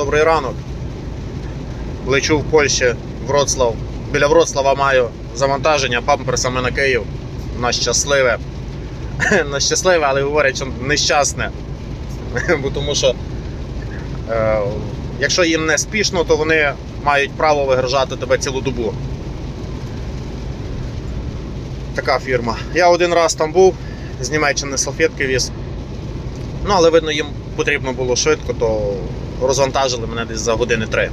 добрий ранок. Лечу в Польщі, Вроцлав. Біля Вроцлава маю завантаження памперсами на Київ. На щасливе. На щасливе, але говорять, що нещасне. Бо тому що е, якщо їм не спішно, то вони мають право вигрожати тебе цілу добу. Така фірма. Я один раз там був, з Німеччини салфетки віз. Ну, але видно, їм потрібно було швидко, то розвантажили мене десь за години три.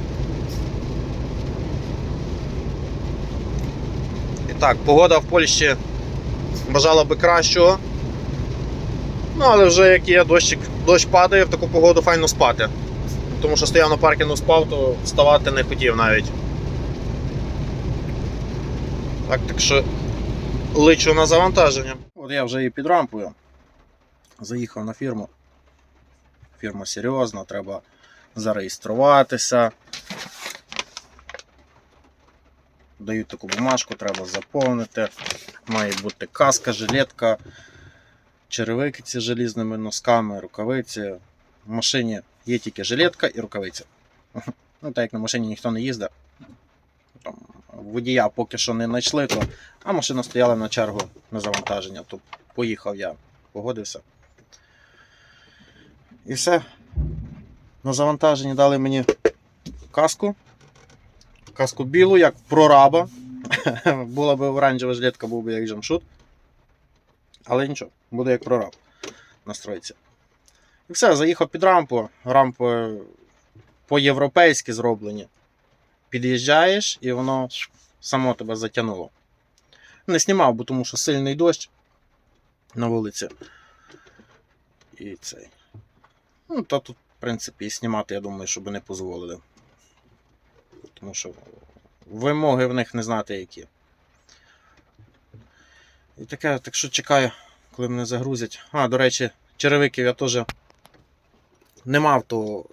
І так, погода в Польщі бажала би кращого. Ну, але вже як є дощик, дощ падає, в таку погоду файно спати. Тому що стояв на паркінгу спав, то вставати не хотів навіть. Так, так що лечу на завантаження. От я вже і під рампою. Заїхав на фірму. Фірма серйозна, треба зареєструватися. Дають таку бумажку, треба заповнити. Має бути каска, жилетка, черевики ці желізними носками, рукавиці. В машині є тільки жилетка і рукавиці. Ну, так як на машині ніхто не їздить. Там, водія поки що не знайшли, то... а машина стояла на чергу на завантаження, то поїхав я, погодився. І все. На завантаженні дали мені каску. Каску білу, як прораба. Була б оранжева жилетка, був би як джамшут. Але нічого, буде як прораб. Настроїться. І все, заїхав під рампу. Рампи по-європейськи зроблені. Під'їжджаєш і воно само тебе затягнуло. Не знімав, бо тому що сильний дощ на вулиці. І цей. Ну, та тут, в принципі, і знімати, я думаю, щоб не дозволили. Тому що вимоги в них не знати які. І таке, так що чекаю, коли мене загрузять. А, до речі, черевиків я теж не мав, то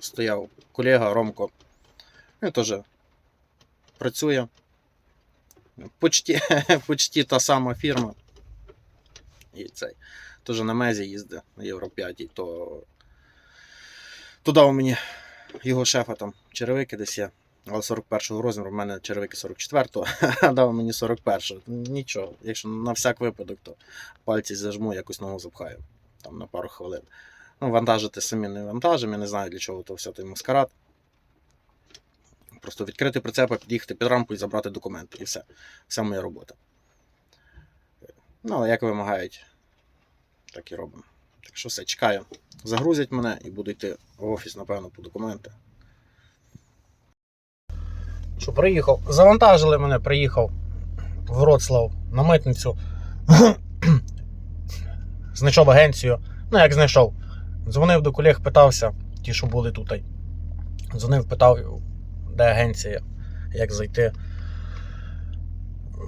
стояв колега Ромко. Він теж працює. Почти, почти та сама фірма. І цей. Теж на мезі їздить на Євро 5, то то дав мені його шефа там черевики десь є. Але 41-го розміру, в мене черевики 44-го, а дав мені 41-го. Нічого, якщо на всяк випадок, то пальці зажму, якось ногу запхаю там на пару хвилин. Ну, вантажити самі не вантажимо, я не знаю для чого то все той маскарад. Просто відкрити прицепа, під'їхати під рампу і забрати документи. І все. Вся моя робота. Ну, але як вимагають, так і робимо. Так що все, чекаю. Загрузять мене і буду йти в офіс, напевно, по документи. Що приїхав? Завантажили мене, приїхав в Вроцлав на митницю. Знайшов агенцію. Ну, як знайшов. Дзвонив до колег, питався, ті, що були тут. Дзвонив, питав, де агенція, як зайти.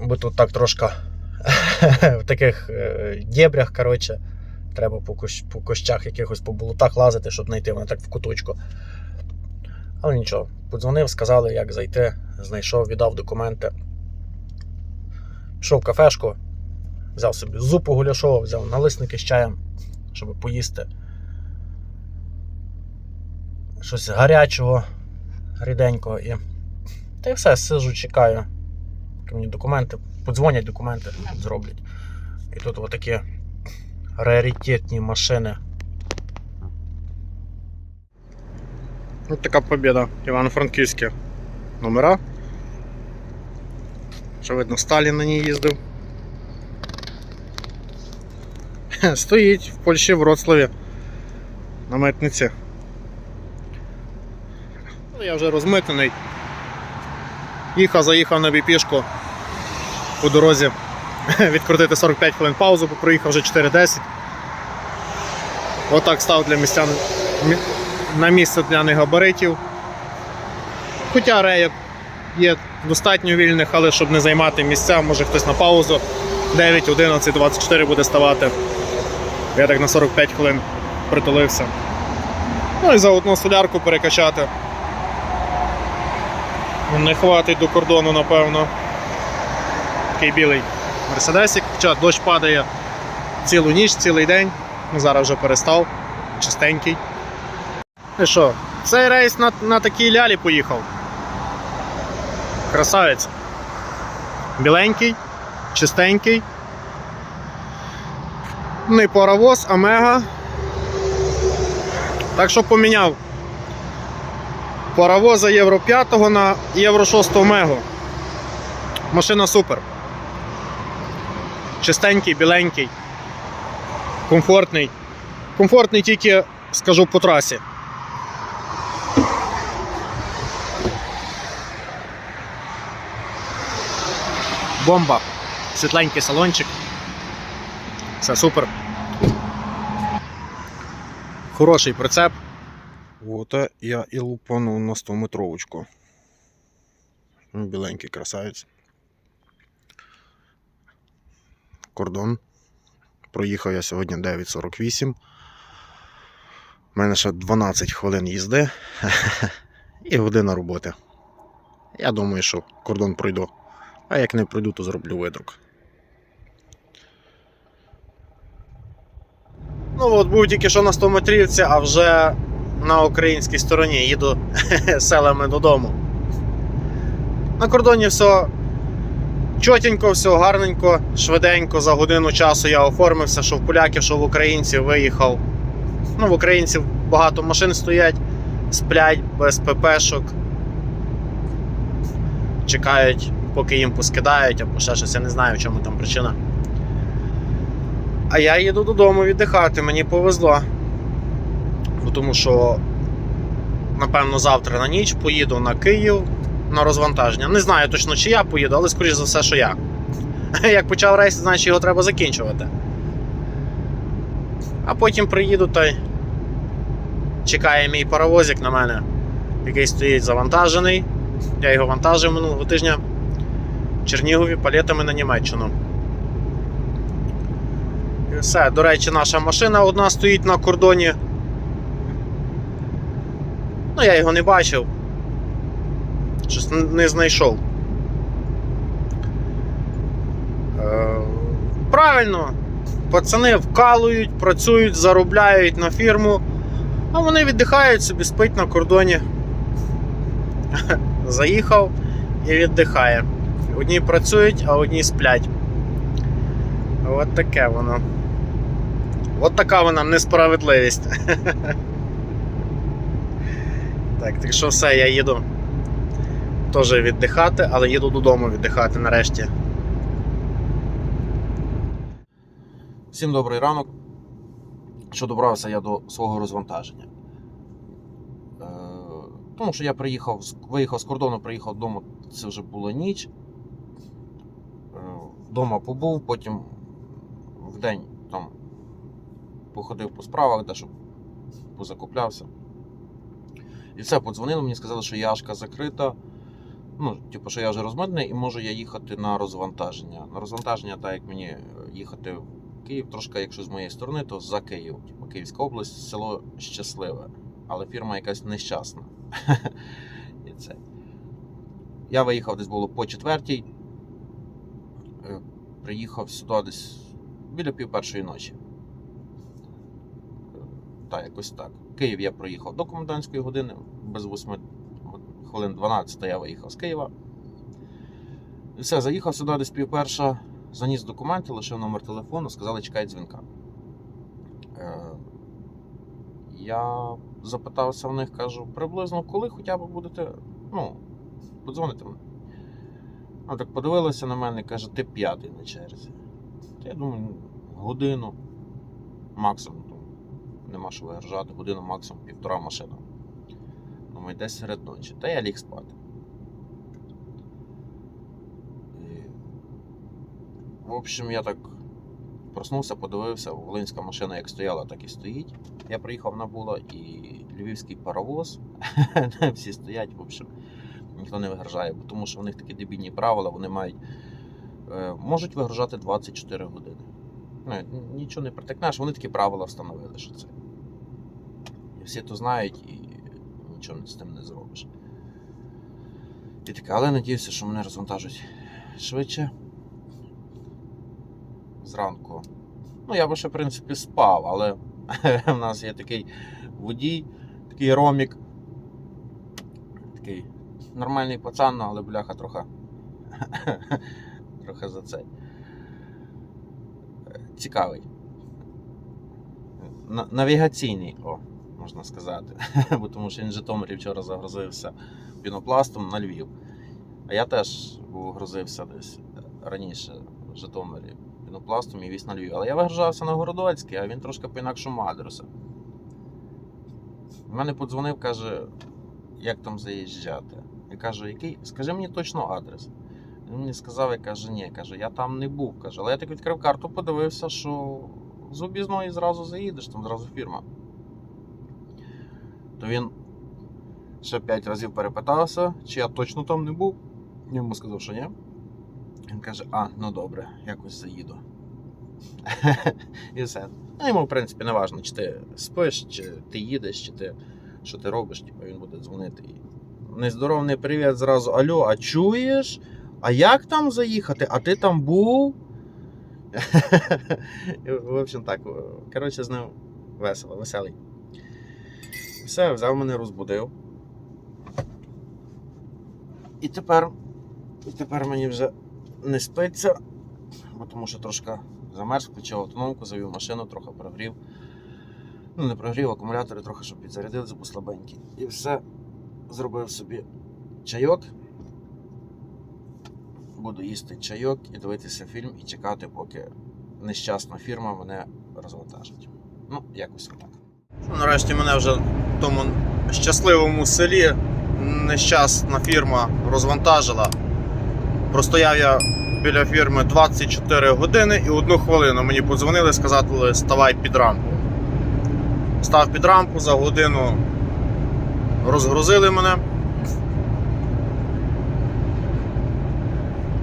Бо тут так трошки в таких е, дєбрях, коротше, треба по, кущ, по кущах якихось по болотах лазити, щоб знайти мене так в куточку. Але нічого, подзвонив, сказали, як зайти, знайшов, віддав документи. Пішов в кафешку, взяв собі зупу гуляшову, взяв налисники з чаєм, щоб поїсти. Щось гарячого, ріденького і. Та й все, сижу, чекаю. Мені документи, подзвонять документи, зроблять. І тут отакі раритетні машини. Ось така побіда. Івано-Франківське номера. Що видно, Сталін на ній їздив. Стоїть в Польщі в Вроцлаві на митниці. Ну, Я вже розмитнений. Їхав, заїхав на біпішку по дорозі відкрутити 45 хвилин паузу, бо проїхав вже 4.10. Отак став для містян на місце для негабаритів. Хоча рейок є достатньо вільних, але щоб не займати місця, може хтось на паузу 9, 11, 24 буде ставати. Я так на 45 хвилин притулився. Ну і за одну солярку перекачати. Не хватить до кордону, напевно. Такий білий мерседесик. Хоча дощ падає цілу ніч, цілий день. Ну, зараз вже перестав. Чистенький. І що, Цей рейс на, на такій лялі поїхав. Красавець. Біленький, чистенький. Не паровоз, а мега. Так що поміняв паровоза Євро 5 на Євро 6 Мегу. Машина супер. Чистенький, біленький, комфортний. Комфортний тільки, скажу, по трасі. Бомба. Світленький салончик. Все супер. Хороший прицеп. От я і лупанув на 100 метровочку. Біленький красавець. Кордон. Проїхав я сьогодні 9.48. У мене ще 12 хвилин їзди і година роботи. Я думаю, що кордон пройду. А як не пройду, то зроблю видрук. Ну от був тільки що на 100 метрівці, а вже на українській стороні їду селами додому. На кордоні все чотенько, все гарненько, швиденько, за годину часу я оформився, що в поляків, що в українців виїхав. Ну, в українців багато машин стоять, сплять без ППшок. Чекають, поки їм поскидають, або ще щось, я не знаю, в чому там причина. А я їду додому віддихати, мені повезло. Тому що, напевно, завтра на ніч поїду на Київ на розвантаження. Не знаю точно, чи я поїду, але скоріш за все, що я. Як почав рейс, значить його треба закінчувати. А потім приїду та й чекає мій паровозик на мене, який стоїть завантажений. Я його вантажив минулого тижня Чернігові палетами на Німеччину. І все. До речі, наша машина одна стоїть на кордоні. Ну, я його не бачив. Щось не знайшов. Е, правильно, пацани вкалують, працюють, заробляють на фірму, а вони віддихають собі, спить на кордоні. Заїхав і віддихає. Одні працюють, а одні сплять. От таке воно. От така вона несправедливість. Так, так що все, я їду теж віддихати, але їду додому віддихати нарешті. Всім добрий ранок. Що добрався я до свого розвантаження. Е, тому що я приїхав, виїхав з кордону, приїхав додому, це вже була ніч. Е, Вдома побув, потім в день там походив по справах, дещо позакуплявся. І все, подзвонили, мені сказали, що яшка закрита. Ну, типу, що я вже розмитний і можу я їхати на розвантаження. На розвантаження, так як мені е, їхати в Київ, трошки, якщо з моєї сторони, то за Київ. Типу, Київська область, село щасливе, але фірма якась нещасна. І це. Я виїхав десь було по четвертій. Е, Приїхав сюди десь біля пів першої ночі. Е, Так, якось так. Київ я проїхав до комендантської години, без 8 хвилин 12 я виїхав з Києва. І все, заїхав сюди десь пів перша, заніс документи, лишив номер телефону, сказали, чекай дзвінка. Е, я запитався в них, кажу, приблизно коли хоча б будете, ну, подзвоните мені. А так подивилися на мене і каже, ти п'ятий на черзі. Я думаю, ну, годину максимум. Нема що вигружати, годину максимум півтора машина. Думаю, десь серед ночі. Та я ліг спати. І... В общем, я так проснувся, подивився, волинська машина як стояла, так і стоїть. Я приїхав на була і львівський паровоз. Всі стоять, в общем, ніхто не вигружає, бо тому що в них такі дебільні правила, вони мають. е, можуть вигружати 24 години. Ну, нічого не притикнеш, вони такі правила встановили, що це. І всі то знають і нічого з тим не зробиш. І таке, але надіюся, що мене розвантажать швидше. Зранку. Ну, я би ще, в принципі, спав, але в нас є такий водій, такий ромік, такий нормальний пацан, але бляха трохи. трохи за цей. Цікавий. Навігаційний, о, можна сказати. Бо тому що він в Житомирі вчора загрузився пінопластом на Львів. А я теж грозився десь раніше в Житомирі пінопластом і віз на Львів. Але я вигружався на Городоцький, а він трошки по інакшому адресу. Мене подзвонив, каже, як там заїжджати. Я кажу, який? Скажи мені точно адрес. Він мені сказав, я каже, ні, каже, я там не був. Каже, але я так відкрив карту, подивився, що з об'їзної зразу заїдеш, там зразу фірма. То він ще п'ять разів перепитався, чи я точно там не був. Йому сказав, що ні. Він каже, а, ну добре, якось заїду. І все. Ну, йому, в принципі, не важно, чи ти спиш, чи ти їдеш, чи ти що ти робиш, типу, він буде дзвонити. Нездоровний привіт зразу. Алло, а чуєш? А як там заїхати? А ти там був? В общем, так. Коротше, з ним весело, веселий. Все, взяв мене, розбудив. І тепер, і тепер мені вже не спиться, бо тому що трошки замерз, включив автономку, завів машину, трохи прогрів. Ну, не прогрів, акумулятори трохи, щоб підзарядилися, бо слабенькі. І все. Зробив собі чайок. Буду їсти чайок і дивитися фільм і чекати, поки нещасна фірма мене розвантажить. Ну, якось отак. Нарешті мене вже в тому щасливому селі нещасна фірма розвантажила. Простояв я біля фірми 24 години і одну хвилину мені подзвонили, сказали, ставай під рампу. Став під рампу за годину, розгрузили мене.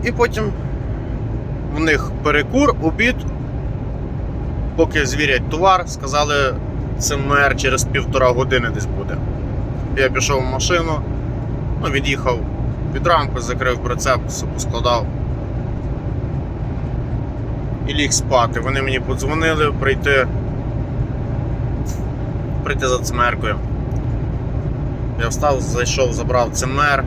І потім в них перекур, обід. Поки звірять товар, сказали, це мер через півтора години десь буде. Я пішов в машину, ну, від'їхав під рамку, закрив прицеп, все поскладав. І ліг спати. Вони мені подзвонили прийти. Прийти за цимеркою. Я встав, зайшов, забрав цимер.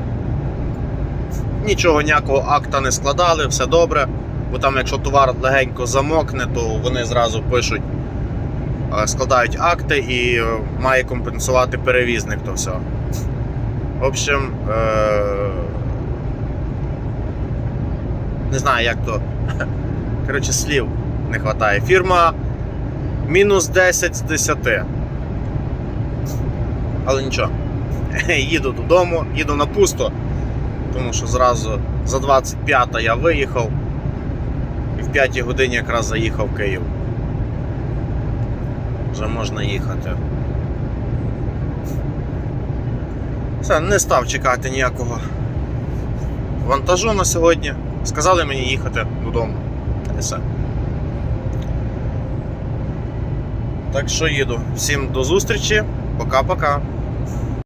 Нічого ніякого акта не складали, все добре. Бо там, якщо товар легенько замокне, то вони зразу пишуть, складають акти і е, має компенсувати перевізник то все. В общем, е- не знаю, як то. Коротше, слів не вистачає. Фірма мінус 10 з 10. Але нічого. Їду додому, їду на пусто, тому що зразу за 25 я виїхав і в 5 годині якраз заїхав в Київ. Вже можна їхати. Все, не став чекати ніякого вантажу на сьогодні. Сказали мені їхати додому. І все. Так що їду. Всім до зустрічі. Пока-пока.